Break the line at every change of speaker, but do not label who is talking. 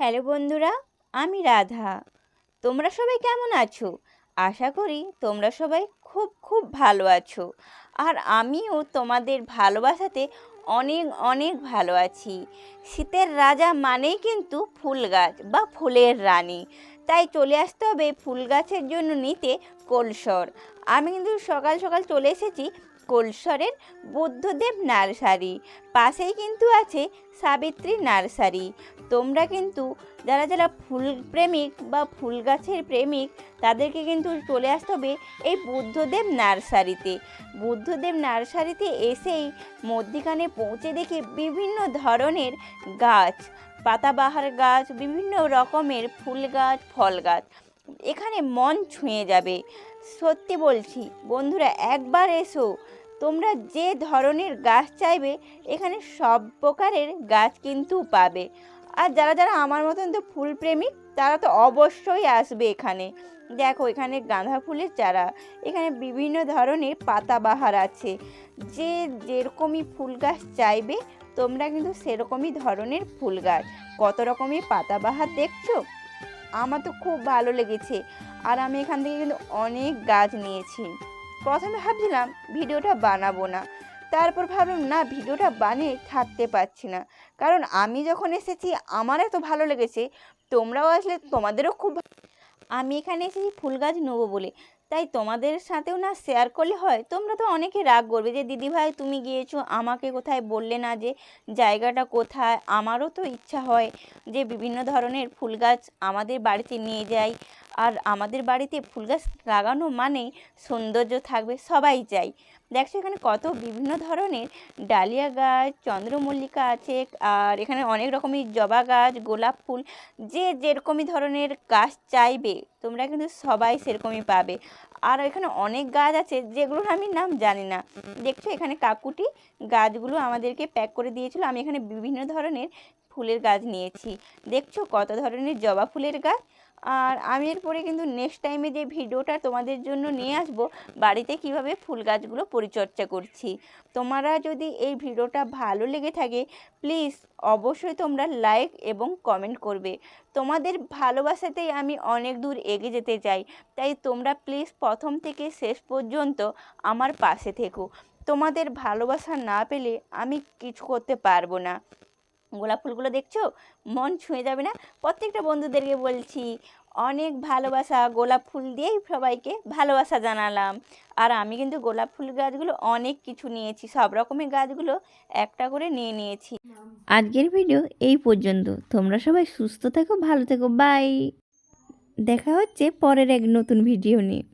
Hello বন্ধুরা, আমি রাধা। তোমরা সবাই কেমন আছো? আশা করি তোমরা সবাই খুব খুব ভালো আছো। আর আমিও তোমাদের ভালোবাসাতে অনেক অনেক ভালো আছি। শীতের রাজা মানেই কিন্তু ফুল গাছ বা ফুলের রানী। তাই চলে আসতে হবে ফুল গাছের জন্য নিতে কোলসর। আমি কিন্তু সকাল সকাল চলে এসেছি কোলসরের বুদ্ধদেব নার্সারি। পাশেই কিন্তু আছে সাবিত্রী নার্সারি। তোমরা কিন্তু যারা যারা ফুল প্রেমিক বা ফুল গাছের প্রেমিক, তাদেরকে কিন্তু চলে আসতে হবে এই বুদ্ধদেব নার্সারিতে। বুদ্ধদেব নার্সারিতে এসেই মধ্যিখানে পৌঁছে দেখি বিভিন্ন ধরনের গাছ, পাতাবাহার গাছ, বিভিন্ন রকমের ফুল গাছ, ফল গাছ। এখানে মন ছুঁয়ে যাবে। সত্যি বলছি, বন্ধুরা একবার এসো। তোমরা যে ধরনের গাছ চাইবে, এখানে সব প্রকারের গাছ কিন্তু পাবে। আর যারা যারা আমার মতন তো ফুল প্রেমিক তারা তো অবশ্যই আসবে এখানে। দেখো, এখানে গাঁদা ফুলের চারা, এখানে বিভিন্ন ধরনের পাতাবাহার আছে। যে যেরকমই ফুল গাছ চাইবে, তোমরা কিন্তু সেরকমই ধরনের ফুল গাছ। কত রকমের পাতাবাহার দেখছ? আমার তো খুব ভালো লেগেছে। আর আমি এখান থেকে কিন্তু অনেক গাছ নিয়েছি। প্রথমে ভাবছিলাম ভিডিওটা বানাবো না। তারপর ভাবলাম, না, ভিডিওটা বানিয়ে থাকতে পারছি না। কারণ আমি যখন এসেছি, আমার এত ভালো লেগেছে। তোমরাও আসলে তোমাদেরও খুব আমি এখানে এসেছি ফুল গাছ নেব বলে। তাই তোমাদের সাথেও না শেয়ার করলে হয়। তোমরা তো অনেকে রাগ করবে যে দিদি ভাই তুমি গিয়েছো, আমাকে কোথায় বললে না যে, জায়গাটা কোথায়? আমারও তো ইচ্ছা হয় যে, বিভিন্ন ধরনের ফুল গাছ আমাদের বাড়িতে নিয়ে যাই। আর আমাদের বাড়িতে ফুল গাছ লাগানো মানে সৌন্দর্য থাকবে, সবাই চাই। দেখছ এখানে কত বিভিন্ন ধরনের ডালিয়া গাছ, চন্দ্রমল্লিকা আছে, আর এখানে অনেক রকমের জবা গাছ, গোলাপ ফুল, যে যেরকমই ধরনের গাছ চাইবে, তোমরা কিন্তু সবাই সেরকমই পাবে। আর এখানে অনেক গাছ আছে, যেগুলোর আমি নাম জানি না। দেখছ এখানে কাকুটি গাছগুলো আমাদেরকে প্যাক করে দিয়েছিল। আমি এখানে বিভিন্ন ধরনের ফুলের গাছ নিয়েছি। দেখছ কত ধরনের জবা ফুলের গাছ? আর আমি এরপরে কিন্তু নেক্সট টাইমে যে ভিডিওটা তোমাদের জন্য নিয়ে আসব, বাড়িতে কীভাবে ফুল গাছগুলো পরিচর্যা করছি। তোমরা যদি এই ভিডিওটা ভালো লেগে থাকে প্লিজ অবশ্যই তোমরা লাইক এবং কমেন্ট করবে। তোমাদের ভালোবাসাতেই আমি অনেক দূর এগিয়ে যেতে চাই। তাই তোমরা প্লিজ প্রথম থেকে শেষ পর্যন্ত আমার পাশে থেকো। তোমাদের ভালোবাসা না পেলে আমি কিছু করতে পারব না। গোলাপ ফুলগুলো দেখছ? মন ছুঁয়ে যাবে না। প্রত্যেকটা বন্ধুদেরকে বলছি, অনেক ভালোবাসা গোলাপ ফুল দিয়েই সবাইকে ভালোবাসা জানালাম। আর আমি কিন্তু গোলাপ ফুল গাছগুলো অনেক কিছু নিয়েছি, সব রকমের গাছগুলো একটা করে নিয়ে নিয়েছি। আজকের ভিডিও এই পর্যন্ত। তোমরা সবাই সুস্থ থেকো, ভালো থেকো বাই দেখা হচ্ছে পরের এক নতুন ভিডিও নিয়ে।